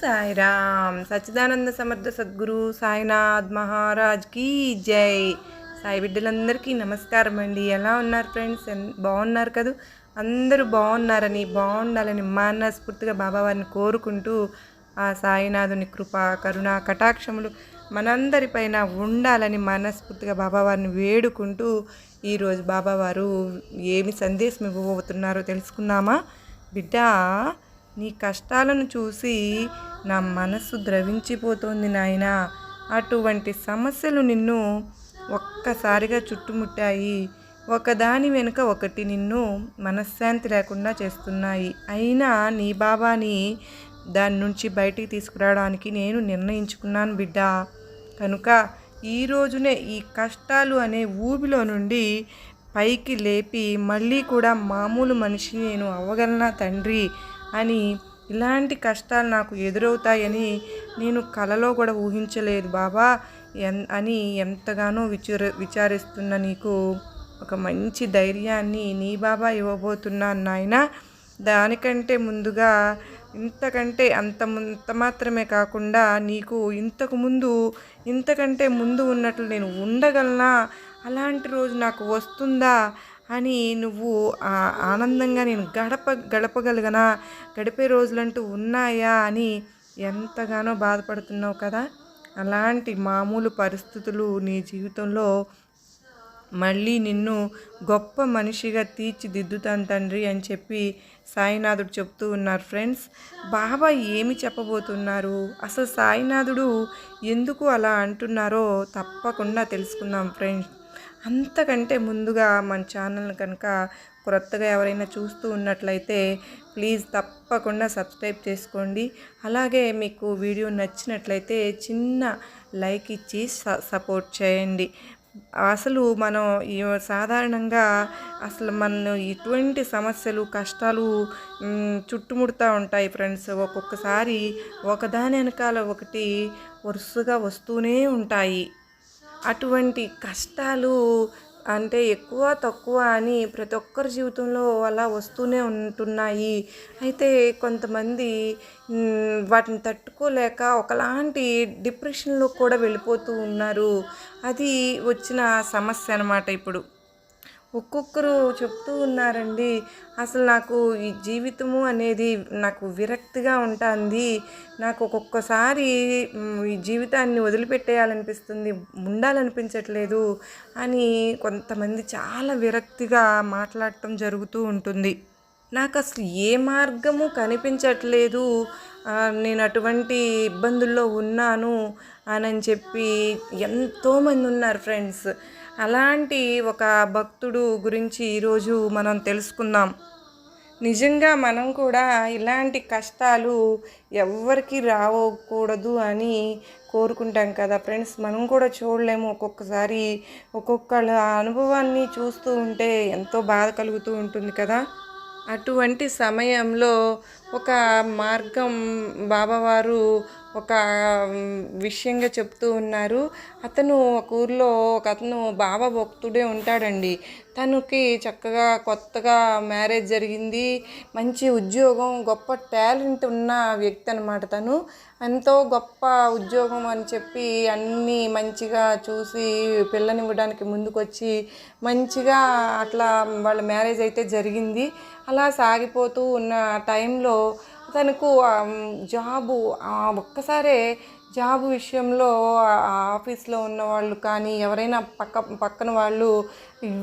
సాయిరామ్ సచ్చిదానంద సమర్థ సద్గురు సాయినాథ్ మహారాజ్ కీ జై. సాయి బిడ్డలందరికీ నమస్కారం అండి. ఎలా ఉన్నారు ఫ్రెండ్స్? బాగున్నారు కదూ? అందరూ బాగున్నారని బాగుండాలని మనస్ఫూర్తిగా బాబావారిని కోరుకుంటూ ఆ సాయినాథుని కృప కరుణ కటాక్షములు మనందరిపైన ఉండాలని మనస్ఫూర్తిగా బాబావారిని వేడుకుంటూ ఈరోజు బాబావారు ఏమి సందేశం ఇవ్వబోతున్నారో తెలుసుకుందామా? బిడ్డ నీ కష్టాలను చూసి నా మనస్సు ద్రవించిపోతోంది నాయన. అటువంటి సమస్యలు నిన్ను ఒక్కసారిగా చుట్టుముట్టాయి. ఒకదాని వెనుక ఒకటి నిన్ను మనశ్శాంతి లేకుండా చేస్తున్నాయి. అయినా నీ బాబాని దాని నుంచి బయటికి తీసుకురావడానికి నేను నిర్ణయించుకున్నాను బిడ్డ. కనుక ఈ రోజునే ఈ కష్టాలు అనే ఊబిలో నుండి పైకి లేపి మళ్ళీ కూడా మామూలు మనిషి నేను అవ్వగలనా తండ్రి? అని ఇలాంటి కష్టాలు నాకు ఎదురవుతాయని నేను కలలో కూడా ఊహించలేదు బాబా. ఎన్ అని ఎంతగానో విచార విచారిస్తున్న నీకు ఒక మంచి ధైర్యాన్ని నీ బాబా ఇవ్వబోతున్నాను నాయన. దానికంటే ముందుగా ఇంతకంటే అంత అంత మాత్రమే కాకుండా నీకు ఇంతకు ముందు ఇంతకంటే ముందు ఉన్నట్లు నేను ఉండగలనా? అలాంటి రోజు నాకు వస్తుందా? అని నువ్వు ఆనందంగా నేను గడప గడపగలగనా? గడిపే రోజులంటూ ఉన్నాయా అని ఎంతగానో బాధపడుతున్నావు కదా? అలాంటి మామూలు పరిస్థితులు నీ జీవితంలో మళ్ళీ నిన్ను గొప్ప మనిషిగా తీర్చిదిద్దుతాను తండ్రి అని చెప్పి సాయినాథుడు చెప్తూ ఉన్నారు ఫ్రెండ్స్. బాబా ఏమి చెప్పబోతున్నారు? అసలు సాయినాథుడు ఎందుకు అలా అంటున్నారో తప్పకుండా తెలుసుకుందాం ఫ్రెండ్స్. అంతకంటే ముందుగా మన ఛానల్ కనుక క్రొత్తగా ఎవరైనా చూస్తూ ఉన్నట్లయితే ప్లీజ్ తప్పకుండా సబ్స్క్రైబ్ చేసుకోండి. అలాగే మీకు వీడియో నచ్చినట్లయితే చిన్న లైక్ ఇచ్చి స- సపోర్ట్ చేయండి. అసలు మనం సాధారణంగా అసలు మన ఇటువంటి సమస్యలు కష్టాలు చుట్టుముడుతూ ఉంటాయి ఫ్రెండ్స్. ఒక్కొక్కసారి ఒకదాని వెనకాల ఒకటి వరుసగా వస్తూనే ఉంటాయి. అటువంటి కష్టాలు అంటే ఎక్కువ తక్కువ అని ప్రతి ఒక్కరి జీవితంలో అలా వస్తూనే ఉంటున్నాయి. అయితే కొంతమంది వాటిని తట్టుకోలేక ఒకలాంటి డిప్రెషన్లో కూడా వెళ్ళిపోతూ ఉన్నారు. అది వచ్చిన సమస్య అన్నమాట ఇప్పుడు. ఒక్కొక్కరు చెప్తూ ఉన్నారండి. అసలు నాకు ఈ జీవితము అనేది నాకు విరక్తిగా ఉంటుంది. నాకు ఒక్కొక్కసారి ఈ జీవితాన్ని వదిలిపెట్టేయాలనిపిస్తుంది ఉండాలనిపించట్లేదు అని కొంతమంది చాలా విరక్తిగా మాట్లాడటం జరుగుతూ ఉంటుంది. నాకు అసలు ఏ మార్గము కనిపించట్లేదు. నేను అటువంటి ఇబ్బందుల్లో ఉన్నాను అని చెప్పి ఎంతోమంది ఉన్నారు ఫ్రెండ్స్. అలాంటి ఒక భక్తుడు గురించి ఈరోజు మనం తెలుసుకుందాం. నిజంగా మనం కూడా ఇలాంటి కష్టాలు ఎవ్వరికి రావకూడదు అని కోరుకుంటాం కదా ఫ్రెండ్స్. మనం కూడా చూడలేము ఒక్కొక్కసారి ఒక్కొక్కళ్ళ అనుభవాన్ని చూస్తూ ఉంటే ఎంతో బాధ కలుగుతూ ఉంటుంది కదా. అటువంటి సమయంలో ఒక మార్గం బాబావారు ఒక విషయంగా చెప్తూ ఉన్నారు. అతను ఒక ఊర్లో ఒక అతను బాబా భక్తుడే ఉంటాడండి. తనకి చక్కగా కొత్తగా మ్యారేజ్ జరిగింది. మంచి ఉద్యోగం గొప్ప టాలెంట్ ఉన్న వ్యక్తి అనమాట తను. ఎంతో గొప్ప ఉద్యోగం అని చెప్పి అన్నీ మంచిగా చూసి పిల్లనివ్వడానికి ముందుకొచ్చి మంచిగా అట్లా వాళ్ళ మ్యారేజ్ అయితే జరిగింది. అలా సాగిపోతూ ఉన్న టైంలో తనకు జాబు ఒక్కసారే జాబ్ విషయంలో ఆ ఆఫీస్లో ఉన్న వాళ్ళు కానీ ఎవరైనా పక్క పక్కన వాళ్ళు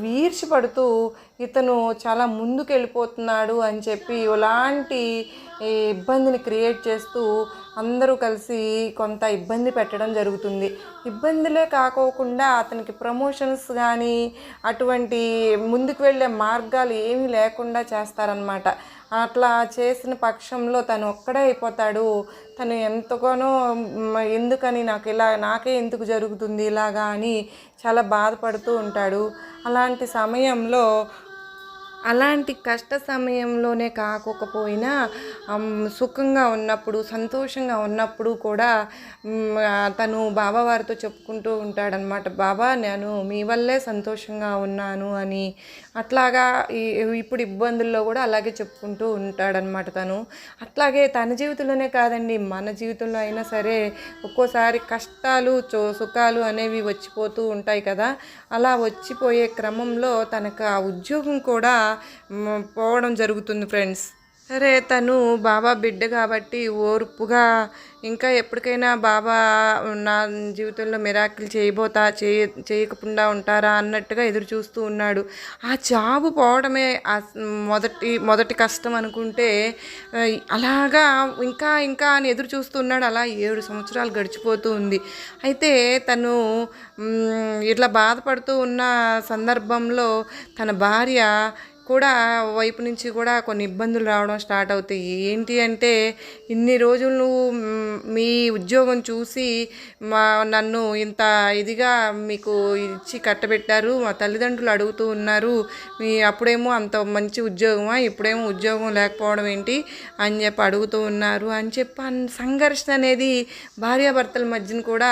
వీర్చిపడుతూ ఇతను చాలా ముందుకు వెళ్ళిపోతున్నాడు అని చెప్పి ఇలాంటి ఇబ్బందిని క్రియేట్ చేస్తూ అందరూ కలిసి కొంత ఇబ్బంది పెట్టడం జరుగుతుంది. ఇబ్బందులే కాకోకుండా అతనికి ప్రమోషన్స్ కానీ అటువంటి ముందుకు వెళ్ళే మార్గాలు ఏమీ లేకుండా చేస్తారనమాట అట్లా చేసిన పక్షంలో తను ఒక్కడే అయిపోతాడు. తను ఎంతగానో ఎందుకని నాకు ఇలా నాకే ఎందుకు జరుగుతుంది ఇలాగా అని చాలా బాధపడుతూ ఉంటాడు. అలాంటి సమయంలో అలాంటి కష్ట సమయంలోనే కాకపోయినా సుఖంగా ఉన్నప్పుడు సంతోషంగా ఉన్నప్పుడు కూడా తను బాబా తను బాబావారితో చెప్పుకుంటూ ఉంటాడనమాట బాబా నేను మీ వల్లే సంతోషంగా ఉన్నాను అని అట్లాగా ఇప్పుడు ఇబ్బందుల్లో కూడా అలాగే చెప్పుకుంటూ ఉంటాడనమాట తను. అట్లాగే తన జీవితంలోనే కాదండి మన జీవితంలో అయినా సరే ఒక్కోసారి కష్టాలు చో సుఖాలు అనేవి వచ్చిపోతూ ఉంటాయి కదా. అలా వచ్చిపోయే క్రమంలో తనకు ఆ ఉద్యోగం కూడా పోవడం జరుగుతుంది ఫ్రెండ్స్. సరే తను బాబా బిడ్డ కాబట్టి ఓర్పుగా ఇంకా ఎప్పటికైనా బాబా నా జీవితంలో మిరాకిల్ చేయబోతా చేయ చేయకుండా ఉంటారా అన్నట్టుగా ఎదురు చూస్తూ ఉన్నాడు. ఆ జాబు పోవడమే మొదటి మొదటి కష్టం అనుకుంటే అలాగా ఇంకా ఇంకా అని ఎదురు చూస్తున్నాడు అలా ఏడు సంవత్సరాలు గడిచిపోతూ ఉంది. అయితే తను ఇట్లా బాధపడుతూ ఉన్న సందర్భంలో తన భార్య కూడా వైపు నుంచి కూడా కొన్ని ఇబ్బందులు రావడం స్టార్ట్ అవుతాయి. ఏంటి అంటే ఇన్ని రోజులు నువ్వు మీ ఉద్యోగం చూసి మా నన్ను ఇంత ఇదిగా మీకు ఇచ్చి కట్టబెట్టారు మా తల్లిదండ్రులు అడుగుతూ ఉన్నారు మీ అప్పుడేమో అంత మంచి ఉద్యోగమా ఇప్పుడేమో ఉద్యోగం లేకపోవడం ఏంటి అని చెప్పి అడుగుతూ ఉన్నారు అని చెప్పి సంఘర్షణ అనేది భార్యాభర్తల మధ్యన కూడా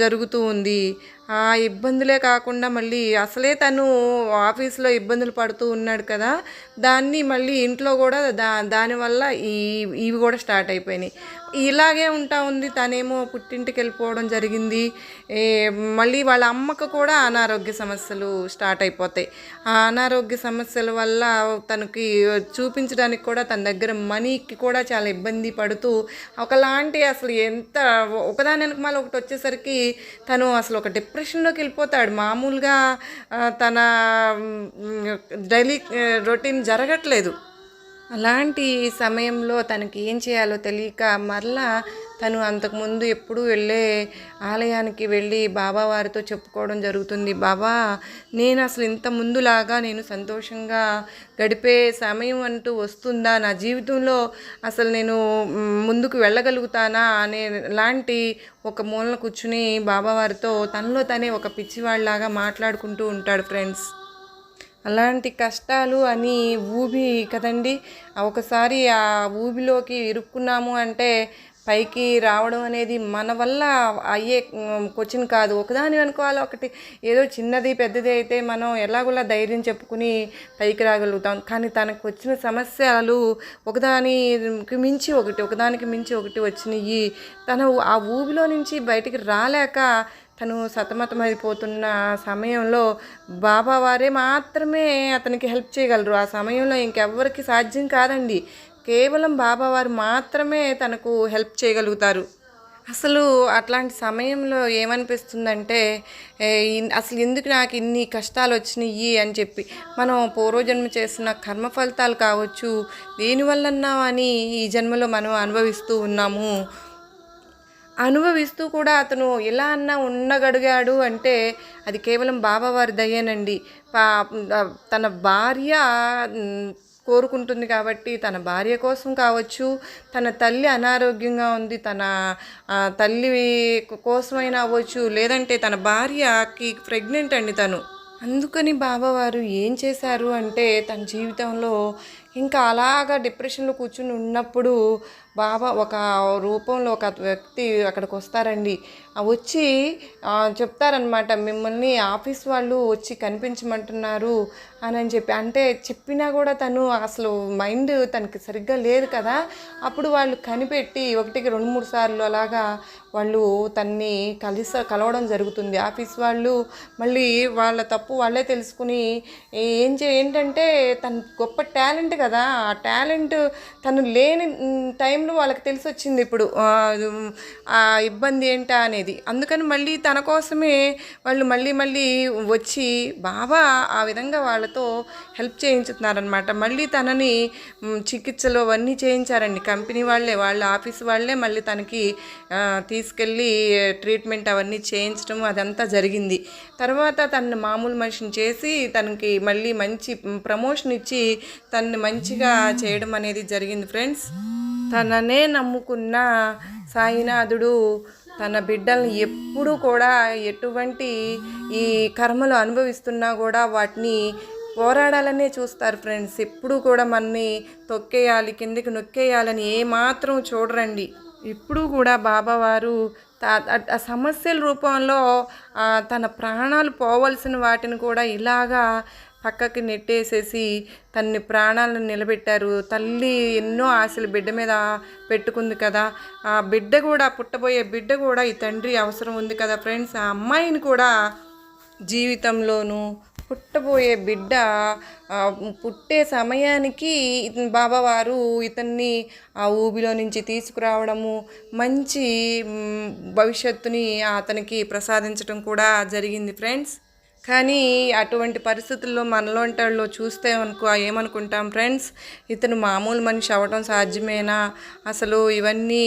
జరుగుతూ ఉంది. ఆ ఇబ్బందులే కాకుండా మళ్ళీ అసలే తను ఆఫీస్లో ఇబ్బందులు పడుతూ ఉన్నాడు కదా దాన్ని మళ్ళీ ఇంట్లో కూడా దా దానివల్ల ఈ ఇవి కూడా స్టార్ట్ అయిపోయినాయి. ఇలాగే ఉంటా ఉంది. తనేమో పుట్టింటికి వెళ్ళిపోవడం జరిగింది. మళ్ళీ వాళ్ళ అమ్మకు కూడా అనారోగ్య సమస్యలు స్టార్ట్ అయిపోతాయి. ఆ అనారోగ్య సమస్యల వల్ల తనకి చూపించడానికి కూడా తన దగ్గర మనీకి కూడా చాలా ఇబ్బంది పడుతూ ఒకలాంటి అసలు ఎంత ఒకదాని మళ్ళీ ఒకటి వచ్చేసరికి తను అసలు ఒక డిప్రెషన్లోకి వెళ్ళిపోతాడు. మామూలుగా తన డైలీ రొటీన్ జరగట్లేదు. అలాంటి సమయంలో తనకి ఏం చేయాలో తెలియక మరలా తను అంతకుముందు ఎప్పుడు వెళ్ళే ఆలయానికి వెళ్ళి బాబా వారితో చెప్పుకోవడం జరుగుతుంది. బాబా నేను అసలు ఇంత ముందులాగా నేను సంతోషంగా గడిపే సమయం అంటూ వస్తుందా? నా జీవితంలో అసలు నేను ముందుకు వెళ్ళగలుగుతానా? అనే లాంటి ఒక మూలన కూర్చుని బాబావారితో తనలో తనే ఒక పిచ్చివాళ్ళలాగా మాట్లాడుకుంటూ ఉంటాడు ఫ్రెండ్స్. అలాంటి కష్టాలు అని ఊబి కదండి. ఒకసారి ఆ ఊబిలోకి ఇరుక్కున్నాము అంటే పైకి రావడం అనేది మన వల్ల అయ్యే క్వశ్చన్ కాదు. ఒకదాని అనుకోవాలి ఒకటి ఏదో చిన్నది పెద్దది అయితే మనం ఎలాగోలా ధైర్యం చెప్పుకుని పైకి రాగలుగుతాం. కానీ తనకు వచ్చిన సమస్యలు ఒకదానికి మించి ఒకటి ఒకదానికి మించి ఒకటి వచ్చినాయి. తను ఆ ఊబిలో నుంచి బయటికి రాలేక తను సతమతమైపోతున్న సమయంలో బాబా వారే మాత్రమే అతనికి హెల్ప్ చేయగలరు. ఆ సమయంలో ఇంకెవ్వరికి సాధ్యం కాదండి. కేవలం బాబావారు మాత్రమే తనకు హెల్ప్ చేయగలుగుతారు. అసలు అట్లాంటి సమయంలో ఏమనిపిస్తుందంటే అసలు ఎందుకు నాకు ఇన్ని కష్టాలు వచ్చినాయి అని చెప్పి. మనం పూర్వజన్మ చేసిన కర్మ ఫలితాలు కావచ్చు దేనివల్లన్నా అని ఈ జన్మలో మనం అనుభవిస్తూ ఉన్నాము. అనుభవిస్తూ కూడా అతను ఎలా అన్నా ఉండగడిగాడు అంటే అది కేవలం బాబావారి దయ్యేనండి తన భార్య కోరుకుంటుంది కాబట్టి తన భార్య కోసం కావచ్చు తన తల్లి అనారోగ్యంగా ఉంది తన తల్లి కోసమైనా అవ్వచ్చు లేదంటే తన భార్యకి ప్రెగ్నెంట్ అండి తను. అందుకని బాబావారు ఏం చేశారు అంటే తన జీవితంలో ఇంకా అలాగా డిప్రెషన్లో కూర్చుని ఉన్నప్పుడు బాబా ఒక రూపంలో ఒక వ్యక్తి అక్కడికి వస్తారండి. వచ్చి చెప్తారనమాట మిమ్మల్ని ఆఫీస్ వాళ్ళు వచ్చి కనిపించమంటున్నారు అని అని చెప్పి. అంటే చెప్పినా కూడా తను అసలు మైండ్ తనకి సరిగ్గా లేదు కదా. అప్పుడు వాళ్ళు కనిపెట్టి ఒకటికి రెండు మూడు సార్లు అలాగా వాళ్ళు తన్ని కలిస కలవడం జరుగుతుంది. ఆఫీస్ వాళ్ళు మళ్ళీ వాళ్ళ తప్పు వాళ్ళే తెలుసుకుని ఏం చే ఏంటంటే తన గొప్ప టాలెంట్ కదా కదా ఆ టాలెంట్ తను లేని టైంలో వాళ్ళకి తెలిసి వచ్చింది ఇప్పుడు. ఆ, ఇబ్బంది ఏంటా అనేది. అందుకని మళ్ళీ తన కోసమే వాళ్ళు మళ్ళీ మళ్ళీ వచ్చి బాబా ఆ విధంగా వాళ్ళతో హెల్ప్ చేయించుతున్నారనమాట మళ్ళీ తనని చికిత్సలు అవన్నీ చేయించారండి. కంపెనీ వాళ్ళే వాళ్ళ ఆఫీస్ వాళ్ళే మళ్ళీ తనకి తీసుకెళ్ళి ట్రీట్మెంట్ అవన్నీ చేయించడం అదంతా జరిగింది. తర్వాత తనని మామూలు మనిషిని చేసి తనకి మళ్ళీ మంచి ప్రమోషన్ ఇచ్చి తనని మంచి మంచిగా చేయడం అనేది జరిగింది ఫ్రెండ్స్. తననే నమ్ముకున్న సాయినాథుడు తన బిడ్డల్ని ఎప్పుడూ కూడా ఎటువంటి ఈ కర్మలు అనుభవిస్తున్నా కూడా వాటిని పోరాడాలనే చూస్తారు ఫ్రెండ్స్. ఎప్పుడు కూడా మనని తొక్కేయాలి కిందకి నొక్కేయాలని ఏమాత్రం చూడరండి. ఇప్పుడు కూడా బాబావారు ఆ- సమస్యల రూపంలో తన ప్రాణాలు పోవలసిన వాటిని కూడా ఇలాగా పక్కకి నెట్టేసేసి తన్ని ప్రాణాలను నిలబెట్టారు. తల్లి ఎన్నో ఆశలు బిడ్డ మీద పెట్టుకుంది కదా. ఆ బిడ్డ కూడా పుట్టబోయే బిడ్డ కూడా ఈ తండ్రి అవసరం ఉంది కదా ఫ్రెండ్స్. ఆ అమ్మాయిని కూడా జీవితంలోనూ పుట్టబోయే బిడ్డ పుట్టే సమయానికి బాబావారు ఇతన్ని ఆ ఊబిలో నుంచి తీసుకురావడము మంచి భవిష్యత్తుని అతనికి ప్రసాదించడం కూడా జరిగింది ఫ్రెండ్స్. కానీ అటువంటి పరిస్థితుల్లో మనలోంటాళ్ళు చూస్తే అనుకో ఏమనుకుంటాం ఫ్రెండ్స్ ఇతను మామూలు మనిషి అవ్వడం సాధ్యమేనా? అసలు ఇవన్నీ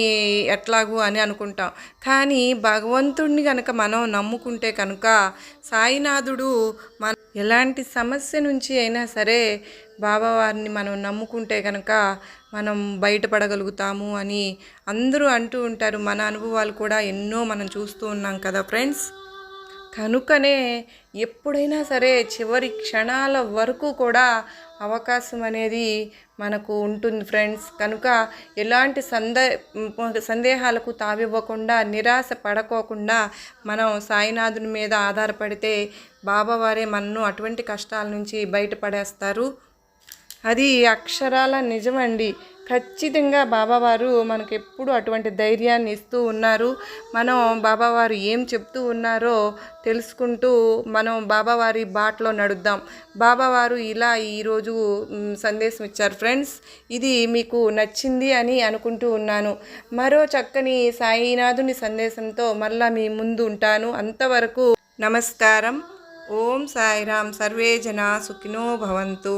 ఎట్లాగూ అని అనుకుంటాం. కానీ భగవంతుడిని కనుక మనం నమ్ముకుంటే కనుక సాయినాథుడు మన ఎలాంటి సమస్య నుంచి అయినా సరే బాబావారిని మనం నమ్ముకుంటే కనుక మనం బయటపడగలుగుతాము అని అందరూ అంటూ ఉంటారు. మన అనుభవాలు కూడా ఎన్నో మనం చూస్తూ ఉన్నాం కదా ఫ్రెండ్స్. కనుకనే ఎప్పుడైనా సరే చివరి క్షణాల వరకు కూడా అవకాశం అనేది మనకు ఉంటుంది ఫ్రెండ్స్. కనుక ఎలాంటి సందే సందేహాలకు తావివ్వకుండా నిరాశ పడకోకుండా మనం సాయినాథుని మీద ఆధారపడితే బాబావారే మనను అటువంటి కష్టాల నుంచి బయటపడేస్తారు. అది అక్షరాల నిజమండి. ఖచ్చితంగా బాబావారు మనకు ఎప్పుడు అటువంటి ధైర్యాన్ని ఇస్తూ ఉన్నారు. మనం బాబావారు ఏం చెప్తూ ఉన్నారో తెలుసుకుంటూ మనం బాబావారి బాటలో నడుద్దాం. బాబావారు ఇలా ఈరోజు సందేశం ఇచ్చారు. ఫ్రెండ్స్ ఇది మీకు నచ్చింది అని అనుకుంటూ ఉన్నాను. మరో చక్కని సాయినాథుని సందేశంతో మళ్ళా మీ ముందు ఉంటాను. అంతవరకు నమస్కారం. ఓం సాయిరాం. సర్వే జనా సుఖినో భవంతు.